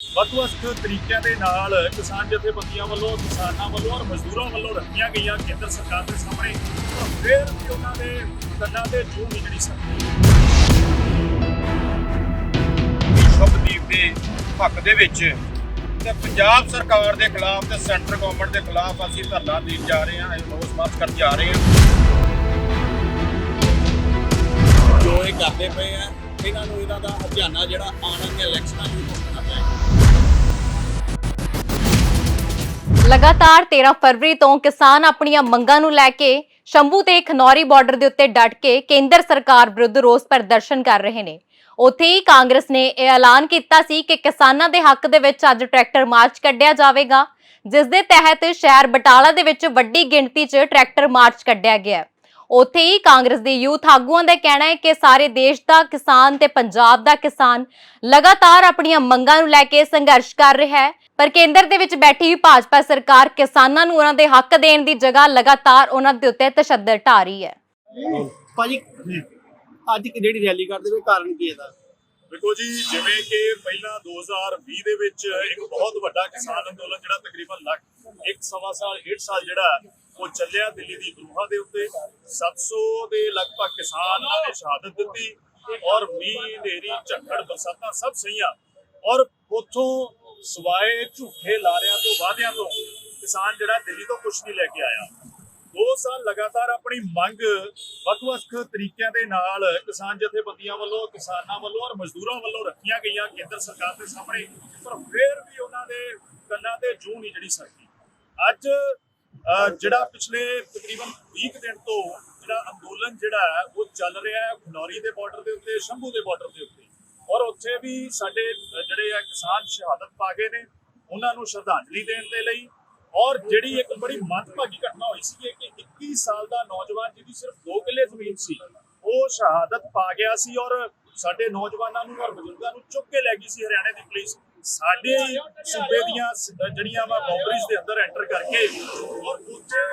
ਵੱਖ-ਵੱਖ ਤਰੀਕਿਆਂ ਦੇ ਨਾਲ ਕਿਸਾਨ ਜਥੇਬੰਦੀਆਂ ਵੱਲੋਂ ਕਿਸਾਨਾਂ ਵੱਲੋਂ ਔਰ ਮਜ਼ਦੂਰਾਂ ਵੱਲੋਂ ਰੱਖੀਆਂ ਗਈਆਂ ਕੇਂਦਰ ਸਰਕਾਰ ਦੇ ਸਾਹਮਣੇ। ਪਰ ਫਿਰ ਵੀ ਉਹਨਾਂ ਦੇ ਕੰਨਾਂ ਤੇ ਜੂੰ ਨਹੀਂ ਜਿਹੜੀ ਸਕਦੀ। ਸ਼ੁਭਦੀਪ ਦੇ ਹੱਕ ਦੇ ਵਿੱਚ ਤੇ ਪੰਜਾਬ ਸਰਕਾਰ ਦੇ ਖਿਲਾਫ ਤੇ ਸੈਂਟਰ ਗਵਰਨਮੈਂਟ ਦੇ ਖਿਲਾਫ ਅਸੀਂ ਧਰਨਾ ਦੇਣ ਜਾ ਰਹੇ ਹਾਂ ਇਹ ਰੋਸ ਮਾਰਚ ਕਰਨ ਜਾ ਰਹੇ ਹਾਂ। ਜੋ ਇਹ ਕਰਦੇ ਪਏ ਆ ਇਹਨਾਂ ਨੂੰ ਇਹਨਾਂ ਦਾ ਹਰਜਾਨਾ ਜਿਹੜਾ ਆਉਣ ਵਾਲੀਆਂ ਇਲੈਕਸ਼ਨਾਂ ਨੂੰ ਰੋਕਣਾ ਪਏਗਾ ਲਗਾਤਾਰ 13 ਫਰਵਰੀ ਤੋਂ ਕਿਸਾਨ ਆਪਣੀਆਂ ਮੰਗਾਂ ਨੂੰ ਲੈ ਕੇ ਸ਼ੰਭੂ ਤੇ ਖਨੌਰੀ ਬਾਰਡਰ ਦੇ ਉੱਤੇ ਡਟ ਕੇ ਕੇਂਦਰ ਸਰਕਾਰ ਵਿਰੁੱਧ ਰੋਸ ਪ੍ਰਦਰਸ਼ਨ ਕਰ ਰਹੇ ਨੇ। ਉੱਥੇ ਹੀ ਕਾਂਗਰਸ ਨੇ ਇਹ ਐਲਾਨ ਕੀਤਾ ਸੀ ਕਿ ਕਿਸਾਨਾਂ ਦੇ ਹੱਕ ਦੇ ਵਿੱਚ ਅੱਜ ਟਰੈਕਟਰ ਮਾਰਚ ਕੱਢਿਆ ਜਾਵੇਗਾ, ਜਿਸ ਦੇ ਤਹਿਤ ਸ਼ਹਿਰ ਬਟਾਲਾ ਦੇ ਵਿੱਚ ਵੱਡੀ ਗਿਣਤੀ 'ਚ ਟਰੈਕਟਰ ਮਾਰਚ ਕੱਢਿਆ ਗਿਆ ਉੱਥੇ ਹੀ ਕਾਂਗਰਸ ਦੇ ਯੂਥ ਆਗੂਆਂ ਦਾ ਕਹਿਣਾ ਹੈ ਕਿ ਸਾਰੇ ਦੇਸ਼ ਦਾ ਕਿਸਾਨ ਤੇ ਪੰਜਾਬ ਦਾ ਕਿਸਾਨ ਲਗਾਤਾਰ ਆਪਣੀਆਂ ਮੰਗਾਂ ਨੂੰ ਲੈ ਕੇ ਸੰਘਰਸ਼ ਕਰ ਰਿਹਾ ਹੈ। ਪਰ ਕੇਂਦਰ ਦੇ ਵਿੱਚ ਬੈਠੀ ਭਾਜਪਾ ਸਰਕਾਰ ਕਿਸਾਨਾਂ ਨੂੰ ਉਹਨਾਂ ਦੇ ਹੱਕ ਦੇਣ ਦੀ ਜਗ੍ਹਾ ਲਗਾਤਾਰ ਉਹਨਾਂ ਦੇ ਉੱਤੇ ਤਸ਼ੱਦਦ ਢਾ ਰਹੀ ਹੈ। ਭਾਜੀ ਅੱਜ ਕਿ ਜਿਹੜੀ ਰੈਲੀ ਕਰਦੇ ਪਏ ਕਾਰਨ ਕੀ ਇਹਦਾ? ਵੇਖੋ ਜੀ ਜਿਵੇਂ ਕਿ ਪਹਿਲਾਂ 2020 ਦੇ ਵਿੱਚ ਇੱਕ ਬਹੁਤ ਵੱਡਾ ਕਿਸਾਨ ਅੰਦੋਲਨ ਜਿਹੜਾ ਤਕਰੀਬਨ ਲੱਖ ਇੱਕ ਸਵਾ ਸਾਲ ਡੇਢ ਸਾਲ ਜਿਹੜਾ ਉਹ ਚੱਲਿਆ ਦਿੱਲੀ ਦੀ ਗਰੂਹਾਂ ਦੇ ਉੱਤੇ। 700 ਦੇ ਲਗਭਗ ਕਿਸਾਨਾਂ ਨੇ ਸ਼ਹਾਦਤ ਦਿੱਤੀ ਔਰ ਮੀਂਹ, ਹਨੇਰੀ, ਝੱਖੜ, ਬਰਸਾਤਾਂ ਸਭ ਸਹੀਆਂ। ਔਰ ਉਥੋਂ ਸਵਾਏ ਝੂਠੇ ਲਾਰਿਆਂ ਤੋਂ, ਵਾਅਦਿਆਂ ਤੋਂ ਕਿਸਾਨ ਜਿਹੜਾ ਦਿੱਲੀ ਤੋਂ ਕੁਝ ਨਹੀਂ ਲੈ ਕੇ ਆਇਆ। ਦੋ ਸਾਲ ਲਗਾਤਾਰ ਆਪਣੀ ਮੰਗ ਵੱਖ-ਵੱਖ ਤਰੀਕਿਆਂ ਦੇ ਨਾਲ ਕਿਸਾਨ ਜਥੇਬੰਦੀਆਂ ਵੱਲੋਂ, ਕਿਸਾਨਾਂ ਵੱਲੋਂ ਔਰ ਮਜ਼ਦੂਰਾਂ ਵੱਲੋਂ ਰੱਖੀਆਂ ਗਈਆਂ ਕੇਂਦਰ ਸਰਕਾਰ ਦੇ ਸਾਹਮਣੇ। ਪਰ ਫਿਰ ਵੀ ਉਹਨਾਂ ਦੇ ਕੰਨਾਂ ਤੇ ਜੂੰ ਨਹੀਂ ਜੜੀ ਸਕਦੀ। ਅੱਜ ਜਿਹੜਾ ਪਿਛਲੇ ਤਕਰੀਬਨ 20 ਦਿਨ ਤੋਂ ਜਿਹੜਾ ਅੰਦੋਲਨ ਜਿਹੜਾ ਹੈ, ਉਹ ਚੱਲ ਰਿਹਾ ਹੈ ਖਨੌਰੀ ਦੇ ਬਾਰਡਰ ਦੇ ਉੱਤੇ, ਸ਼ੰਭੂ ਦੇ ਬਾਰਡਰ ਦੇ ਉੱਤੇ। ਔਰ ਉੱਥੇ ਵੀ ਸਾਡੇ ਜਿਹੜੇ ਆ ਕਿਸਾਨ ਸ਼ਹਾਦਤ ਪਾ ਗਏ ਨੇ, ਉਹਨਾਂ ਨੂੰ ਸ਼ਰਧਾਂਜਲੀ ਦੇਣ ਦੇ ਲਈ। ਔਰ ਜਿਹੜੀ ਇੱਕ ਬੜੀ ਮੰਦਭਾਗੀ ਘਟਨਾ ਹੋਈ ਸੀ ਕਿ 21 ਸਾਲ ਦਾ ਨੌਜਵਾਨ ਜਿਹਦੀ ਸਿਰਫ 2 ਕਿੱਲੇ ਜ਼ਮੀਨ ਸੀ, ਉਹ ਸ਼ਹਾਦਤ ਪਾ ਗਿਆ ਸੀ ਔਰ ਸਾਡੇ ਨੌਜਵਾਨਾਂ ਨੂੰ ਔਰ ਬਜ਼ੁਰਗਾਂ ਨੂੰ ਚੁੱਕ ਕੇ ਲੈ ਗਈ ਸੀ ਹਰਿਆਣੇ ਦੀ ਪੁਲਿਸ। ਸਾਡੇ ਸੂਬੇ ਦੀਆਂ ਜਿਹੜੀਆਂ ਵਾ ਬਾਉਂਡਰੀਜ਼ ਦੇ ਅੰਦਰ ਐਂਟਰ ਕਰਕੇ ਔਰ ਉੱਥੇ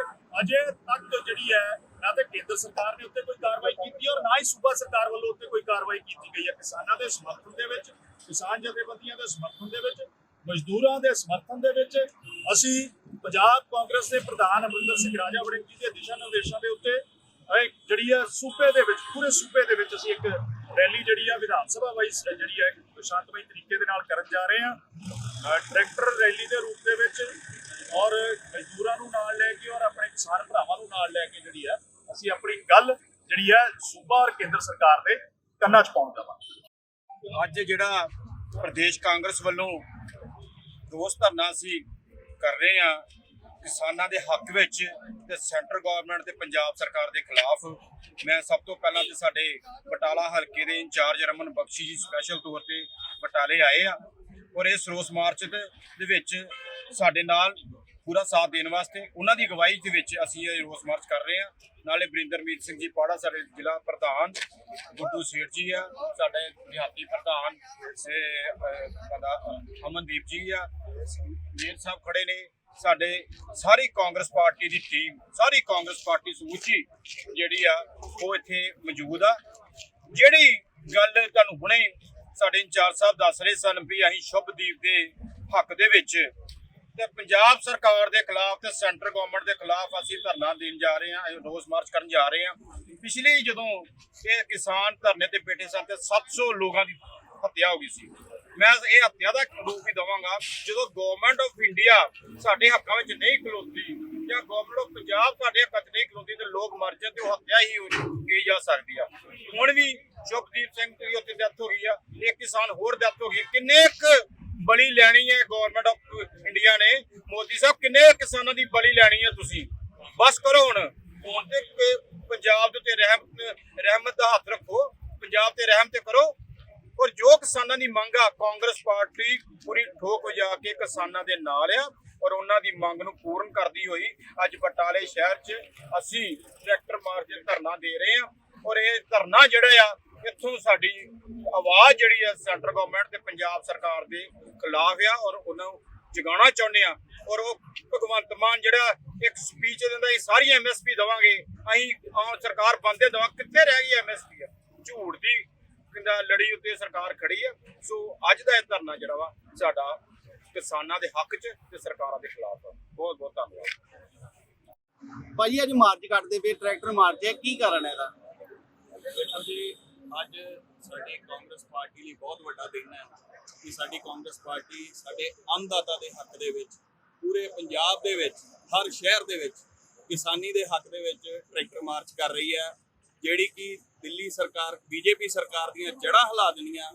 ਅਜੇ ਤੱਕ ਜਿਹੜੀ ਹੈ, ਨਾ ਤੇ ਕੇਂਦਰ ਸਰਕਾਰ ਨੇ ਉੱਤੇ ਕੋਈ ਕਾਰਵਾਈ ਕੀਤੀ ਔਰ ਨਾ ਹੀ ਸੂਬਾ ਸਰਕਾਰ ਵੱਲੋਂ ਉੱਤੇ ਕੋਈ ਕਾਰਵਾਈ ਕੀਤੀ ਗਈ ਹੈ। ਕਿਸਾਨਾਂ ਦੇ ਸਮਰਥਨ ਦੇ ਵਿੱਚ, ਕਿਸਾਨ ਜਥੇਬੰਦੀਆਂ ਦੇ ਸਮਰਥਨ ਦੇ ਵਿੱਚ, ਮਜ਼ਦੂਰਾਂ ਦੇ ਸਮਰਥਨ ਦੇ ਵਿੱਚ ਅਸੀਂ ਪੰਜਾਬ ਕਾਂਗਰਸ ਦੇ ਪ੍ਰਧਾਨ ਅਮਰਿੰਦਰ ਸਿੰਘ ਰਾਜਾ ਵੜਿੰਗੀ ਦੇ ਦਿਸ਼ਾ ਨਿਰਦੇਸ਼ਾਂ ਦੇ ਉੱਤੇ ਜਿਹੜੀ ਆ ਸੂਬੇ ਦੇ ਵਿੱਚ, ਪੂਰੇ ਸੂਬੇ ਦੇ ਵਿੱਚ ਅਸੀਂ ਇੱਕ ਰੈਲੀ ਜਿਹੜੀ ਆ ਵਿਧਾਨ ਸਭਾ ਵਾਈਸ ਜਿਹੜੀ ਹੈ ਸ਼ਾਂਤਮਈ ਤਰੀਕੇ ਦੇ ਨਾਲ ਕਰਨ ਜਾ ਰਹੇ ਹਾਂ ਟਰੈਕਟਰ ਰੈਲੀ ਦੇ ਰੂਪ ਦੇ ਵਿੱਚ ਔਰ ਮਜ਼ਦੂਰਾਂ ਨੂੰ ਨਾਲ ਲੈ ਕੇ ਔਰ ਆਪਣੇ ਕਿਸਾਨ ਭਰਾਵਾਂ ਨੂੰ ਨਾਲ ਲੈ ਕੇ ਜਿਹੜੀ ਆ, ਅਸੀਂ ਆਪਣੀ ਗੱਲ ਜਿਹੜੀ ਆ ਸੂਬਾ ਔਰ ਕੇਂਦਰ ਸਰਕਾਰ ਦੇ ਕੰਨਾਂ 'ਚ ਪਾਉਣ ਜਾਵਾਂਗੇ। ਅੱਜ ਜਿਹੜਾ ਪ੍ਰਦੇਸ਼ ਕਾਂਗਰਸ ਵੱਲੋਂ ਰੋਸ ਧਰਨਾ ਸੀ ਕਰ ਰਹੇ ਹਾਂ ਕਿਸਾਨਾਂ ਦੇ ਹੱਕ ਵਿੱਚ ਤੇ ਸੈਂਟਰ ਗਵਰਨਮੈਂਟ ਤੇ ਪੰਜਾਬ ਸਰਕਾਰ ਦੇ ਖਿਲਾਫ ਮੈਂ ਸਭ ਤੋਂ ਪਹਿਲਾਂ ਤੇ ਸਾਡੇ ਬਟਾਲਾ ਹਲਕੇ ਦੇ ਇੰਚਾਰਜ ਰਮਨ ਬਖਸ਼ੀ ਜੀ ਸਪੈਸ਼ਲ ਤੌਰ ਤੇ ਬਟਾਲੇ ਆਏ ਆ ਔਰ ਇਸ ਰੋਸ ਮਾਰਚ ਦੇ ਵਿੱਚ ਸਾਡੇ ਨਾਲ ਪੂਰਾ ਸਾਥ ਦੇਣ ਵਾਸਤੇ ਉਹਨਾਂ ਦੀ ਅਗਵਾਈ ਦੇ ਵਿੱਚ ਅਸੀਂ ਇਹ ਰੋਸ ਮਾਰਚ ਕਰ ਰਹੇ ਹਾਂ। ਨਾਲੇ ਬਰਿੰਦਰਮੀਤ ਸਿੰਘ ਜੀ ਪਾੜਾ ਸਾਡੇ ਜ਼ਿਲ੍ਹਾ ਪ੍ਰਧਾਨ, ਗੁੱਡੂ ਸੇਠ ਜੀ ਆ, ਸਾਡੇ ਦਿਹਾਤੀ ਪ੍ਰਧਾਨ ਸੇ ਅਮਨਦੀਪ ਜੀ ਆ। ਮੇਰ ਸਾਹਿਬ ਖੜੇ ਨੇ। ਸਾਡੇ ਸਾਰੀ ਕਾਂਗਰਸ ਪਾਰਟੀ ਦੀ ਟੀਮ, ਸਾਰੀ ਕਾਂਗਰਸ ਪਾਰਟੀ ਸਮੁੱਚੀ ਜਿਹੜੀ ਆ, ਉਹ ਇੱਥੇ ਮੌਜੂਦ ਆ। ਜਿਹੜੀ ਗੱਲ ਤੁਹਾਨੂੰ ਹੁਣੇ ਸਾਡੇ ਇੰਚਾਰਜ ਸਾਹਿਬ ਦੱਸ ਰਹੇ ਸਨ ਵੀ ਅਸੀਂ ਸ਼ੁਭਦੀਪ ਦੇ ਹੱਕ ਦੇ ਵਿੱਚ ਤੇ ਪੰਜਾਬ ਸਰਕਾਰ ਦੇ ਖਿਲਾਫ ਤੇ ਸੈਂਟਰ ਗਵਰਨਮੈਂਟ ਦੇ ਖਿਲਾਫ ਅਸੀਂ ਧਰਨਾ ਦੇਣ ਜਾ ਰਹੇ ਹਾਂ ਇਹ ਰੋਸ ਮਾਰਚ ਕਰਨ ਜਾ ਰਹੇ ਹਾਂ। ਪਿਛਲੇ ਜਦੋਂ ਇਹ ਕਿਸਾਨ ਧਰਨੇ ਤੇ ਬੈਠੇ ਸਨ ਤੇ 700 ਲੋਕਾਂ ਦੀ ਹੱਤਿਆ ਹੋ ਗਈ ਸੀ। ਮੈਂ ਇਹ ਹੱਤਿਆ ਦਾ ਰੂਪ ਵੀ ਦਵਾਂਗਾ, ਜਦੋਂ ਗਵਰਨਮੈਂਟ ਆਫ ਇੰਡੀਆ ਸਾਡੇ ਹੱਕਾਂ ਵਿੱਚ ਨਹੀਂ ਖਲੋਤੀ ਜਾਂ ਗਵਰਨਮੈਂਟ ਆਫ ਪੰਜਾਬ ਸਾਡੇ ਹੱਕਾਂ 'ਚ ਨਹੀਂ ਖਲੋਤੀ ਤੇ ਲੋਕ ਮਰ ਜਾਣ ਤੇ ਉਹ ਹੱਤਿਆ ਹੀ ਹੋ ਗਈ ਜਾ ਸਕਦੀ ਆ। ਹੁਣ ਵੀ ਸ਼ੁਭਦੀਪ ਸਿੰਘ ਦੀ ਉੱਤੇ ਡੈਥ ਹੋ ਗਈ ਆ, ਇੱਕ ਕਿਸਾਨ ਹੋਰ ਡੈਥ ਹੋ ਗਈ ਕਿੰਨੇ ਕੁ ਬਲੀ ਲੈਣੀ ਹੈ ਗਵਰਨਮੈਂਟ ਆਫ ਇੰਡੀਆ ਨੇ? ਮੋਦੀ ਸਾਹਿਬ, ਕਿੰਨੇ ਕਿਸਾਨਾਂ ਦੀ ਬਲੀ ਲੈਣੀ ਹੈ ਤੁਸੀਂ? ਬਸ ਕਰੋ ਹੁਣ ਹੁਣ ਤੇ ਪੰਜਾਬ ਦੇ ਉੱਤੇ ਰਹਿਮ, ਰਹਿਮਤ ਦਾ ਹੱਥ ਰੱਖੋ, ਪੰਜਾਬ ਤੇ ਰਹਿਮ ਤੇ ਕਰੋ। ਕਿਸਾਨਾਂ ਦੀ ਮੰਗ ਆ। ਕਾਂਗਰਸ ਪਾਰਟੀ ਪੂਰੀ ਠੋਕ ਵਜਾ ਕੇ ਕਿਸਾਨਾਂ ਦੇ ਨਾਲ ਆ ਔਰ ਉਹਨਾਂ ਦੀ ਮੰਗ ਨੂੰ ਪੂਰਨ ਕਰਦੀ ਹੋਈ ਅੱਜ ਬਟਾਲੇ ਸ਼ਹਿਰ 'ਚ ਅਸੀਂ ਟਰੈਕਟਰ ਮਾਰਚ ਧਰਨਾ ਦੇ ਰਹੇ ਹਾਂ ਔਰ ਇਹ ਧਰਨਾ ਜਿਹੜਾ ਆ, ਇੱਥੋਂ ਸਾਡੀ ਆਵਾਜ਼ ਜਿਹੜੀ ਆ ਸੈਂਟਰ ਗਵਰਨਮੈਂਟ ਤੇ ਪੰਜਾਬ ਸਰਕਾਰ ਦੇ ਖਿਲਾਫ ਆ ਔਰ ਉਹਨਾਂ ਨੂੰ ਜਗਾਉਣਾ ਚਾਹੁੰਦੇ ਆ ਔਰ ਉਹ ਭਗਵੰਤ ਮਾਨ ਜਿਹੜਾ ਇੱਕ ਸਪੀਚ ਦਿੰਦਾ ਇਹ ਸਾਰੀ ਐਮਐਸਪੀ ਦਵਾਂਗੇ, ਅਸੀਂ ਆਹ ਸਰਕਾਰ ਬੰਦੇ ਦਵਾਂ ਕਿੱਥੇ ਰਹਿ ਗਈ ਐਮਐਸਪੀ ਆ? ਝੂਠ ਦੀ ਲੜੀ ਉੱਤੇ ਸਰਕਾਰ ਖੜੀ ਆ। ਸੋ ਅੱਜ ਦਾ ਇਹ ਧਰਨਾ ਜਿਹੜਾ ਵਾ ਸਾਡਾ ਕਿਸਾਨਾਂ ਦੇ ਹੱਕ 'ਚ ਤੇ ਸਰਕਾਰਾਂ ਦੇ ਖਿਲਾਫ ਬਹੁਤ ਬਹੁਤ ਧੰਨਵਾਦ। ਭਾਜੀ ਅੱਜ ਮਾਰਚ ਕੱਟਦੇ ਪਏ ਟਰੈਕਟਰ ਮਾਰਚ ਹੈ ਕੀ ਕਾਰਨ ਹੈ ਇਹਦਾ? ਅੱਜ ਸਾਡੀ ਕਾਂਗਰਸ ਪਾਰਟੀ ਲਈ ਬਹੁਤ ਵੱਡਾ ਦਿਨ ਹੈ ਕਿ ਸਾਡੀ ਕਾਂਗਰਸ ਪਾਰਟੀ ਸਾਡੇ ਅੰਨਦਾਤਾ ਦੇ ਹੱਕ ਦੇ ਵਿੱਚ ਪੂਰੇ ਪੰਜਾਬ ਦੇ ਵਿੱਚ ਹਰ ਸ਼ਹਿਰ ਦੇ ਵਿੱਚ ਕਿਸਾਨੀ ਦੇ ਹੱਕ ਦੇ ਵਿੱਚ ਟਰੈਕਟਰ ਮਾਰਚ ਕਰ ਰਹੀ ਹੈ। ਜਿਹੜੀ ਕਿ ਦਿੱਲੀ ਸਰਕਾਰ, ਬੀਜੇਪੀ ਸਰਕਾਰ ਦੀਆਂ ਜੜ੍ਹਾਂ ਹਿਲਾ ਦੇਣੀਆਂ,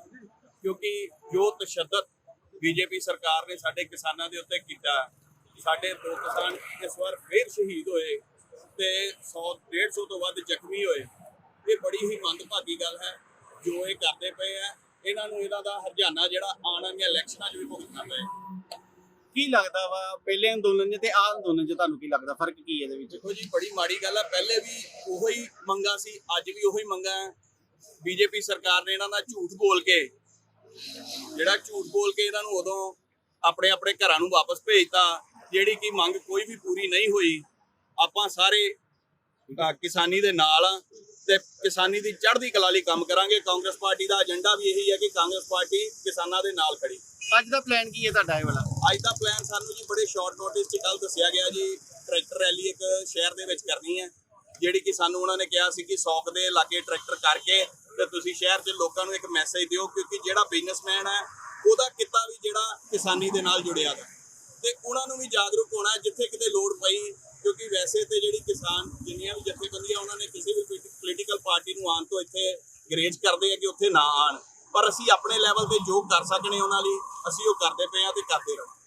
ਕਿਉਂਕਿ ਜੋ ਤਸ਼ੱਦਦ ਬੀਜੇਪੀ ਸਰਕਾਰ ਨੇ ਸਾਡੇ ਕਿਸਾਨਾਂ ਦੇ ਉੱਤੇ ਕੀਤਾ, ਸਾਡੇ ਦੋ ਕਿਸਾਨ ਇਸ ਵਾਰ ਫੇਰ ਸ਼ਹੀਦ ਹੋਏ ਤੇ 100 150 ਤੋਂ ਵੱਧ ਜ਼ਖਮੀ ਹੋਏ। ਇਹ ਬੜੀ ਹੀ ਮੰਦਭਾਗੀ ਗੱਲ ਹੈ, ਜੋ ਇਹ ਕਰਦੇ ਪਏ ਆ, ਇਹਨਾਂ ਨੂੰ ਇਹਨਾਂ ਦਾ ਹਰਜਾਨਾ ਜਿਹੜਾ ਆਉਣ ਵਾਲੀਆਂ ਇਲੈਕਸ਼ਨਾਂ 'ਚ ਵੀ ਭੁਗਤਣਾ ਪਏ ਕੀ ਲੱਗਦਾ ਵਾ? ਪਹਿਲੇ ਅੰਦੋਲਨ 'ਚ ਤੇ ਆਹ ਅੰਦੋਲਨ 'ਚ ਤੁਹਾਨੂੰ ਕੀ ਲੱਗਦਾ? ਫ਼ਰਕ ਕੀ ਹੈ ਇਹਦੇ ਵਿੱਚ? ਦੇਖੋ ਜੀ ਬੜੀ ਮਾੜੀ ਗੱਲ ਹੈ ਪਹਿਲੇ ਵੀ ਉਹੋ ਹੀ ਮੰਗਾ ਸੀ ਅੱਜ ਵੀ ਉਹੋ ਹੀ ਮੰਗਾ ਹੈ ਬੀਜੇਪੀ ਸਰਕਾਰ ਨੇ ਇਹਨਾਂ ਦਾ ਝੂਠ ਬੋਲ ਕੇ ਜਿਹੜਾ ਝੂਠ ਬੋਲ ਕੇ ਇਹਨਾਂ ਨੂੰ ਉਦੋਂ ਆਪਣੇ ਆਪਣੇ ਘਰਾਂ ਨੂੰ ਵਾਪਸ ਭੇਜਤਾ ਜਿਹੜੀ ਕਿ ਮੰਗ ਕੋਈ ਵੀ ਪੂਰੀ ਨਹੀਂ ਹੋਈ। ਆਪਾਂ ਸਾਰੇ ਅ, ਕਿਸਾਨੀ ਦੇ ਨਾਲ ਆ ਤੇ ਕਿਸਾਨੀ ਦੀ ਚੜ੍ਹਦੀ ਕਲਾ ਲਈ ਕੰਮ ਕਰਾਂਗੇ। ਕਾਂਗਰਸ ਪਾਰਟੀ ਦਾ ਏਜੰਡਾ ਵੀ ਇਹੀ ਹੈ ਕਿ ਕਾਂਗਰਸ ਪਾਰਟੀ ਕਿਸਾਨਾਂ ਦੇ ਨਾਲ ਖੜੀ। ਅੱਜ ਦਾ ਪਲਾਨ ਕੀ ਹੈ ਤੁਹਾਡਾ ਇਹ ਵਾਲਾ? ਅੱਜ ਦਾ ਪਲਾਨ ਸਾਨੂੰ ਜੀ ਬੜੇ ਸ਼ਾਰਟ ਨੋਟਿਸ 'ਚ ਕੱਲ ਦੱਸਿਆ ਗਿਆ ਜੀ ਟਰੈਕਟਰ ਰੈਲੀ ਇੱਕ ਸ਼ਹਿਰ ਦੇ ਵਿੱਚ ਕਰਨੀ ਹੈ, ਜਿਹੜੀ ਕਿ ਸਾਨੂੰ ਉਹਨਾਂ ਨੇ ਕਿਹਾ ਸੀ ਕਿ ਸੌਕ ਦੇ ਲਾਗੇ ਟਰੈਕਟਰ ਕਰਕੇ ਤੇ ਤੁਸੀਂ ਸ਼ਹਿਰ ਦੇ ਲੋਕਾਂ ਨੂੰ ਇੱਕ ਮੈਸੇਜ ਦਿਓ, ਕਿਉਂਕਿ ਜਿਹੜਾ ਬਿਜ਼ਨਸਮੈਨ ਹੈ, ਉਹਦਾ ਕਿੱਤਾ ਵੀ ਜਿਹੜਾ ਕਿਸਾਨੀ ਦੇ ਨਾਲ ਜੁੜਿਆ ਹੈ ਤੇ ਉਹਨਾਂ ਨੂੰ ਵੀ ਜਾਗਰੂਕ ਹੋਣਾ ਜਿੱਥੇ ਕਿਤੇ ਲੋੜ ਪਈ, ਕਿਉਂਕਿ ਵੈਸੇ ਤੇ ਜਿਹੜੀ ਕਿਸਾਨ ਜਿੰਨੀਆਂ ਵੀ ਜਥੇਬੰਦੀਆਂ ਉਹਨਾਂ ਨੇ ਕਿਸੇ ਵੀ ਪੋਲੀਟੀਕਲ ਪਾਰਟੀ ਨੂੰ ਆਉਣ ਤੋਂ ਇੱਥੇ ਗਰੇਜ ਕਰਦੇ ਆ ਕਿ ਉੱਥੇ ਨਾ ਆਣ ਪਰ ਅਸੀਂ ਆਪਣੇ ਲੈਵਲ ਤੇ ਜੋ ਕਰ ਸਕਣੇ ਉਹਨਾਂ ਲਈ। ਅਸੀਂ ਉਹ ਕਰਦੇ ਪਏ ਆ ਤੇ ਕਰਦੇ ਰਹਾਂਗੇ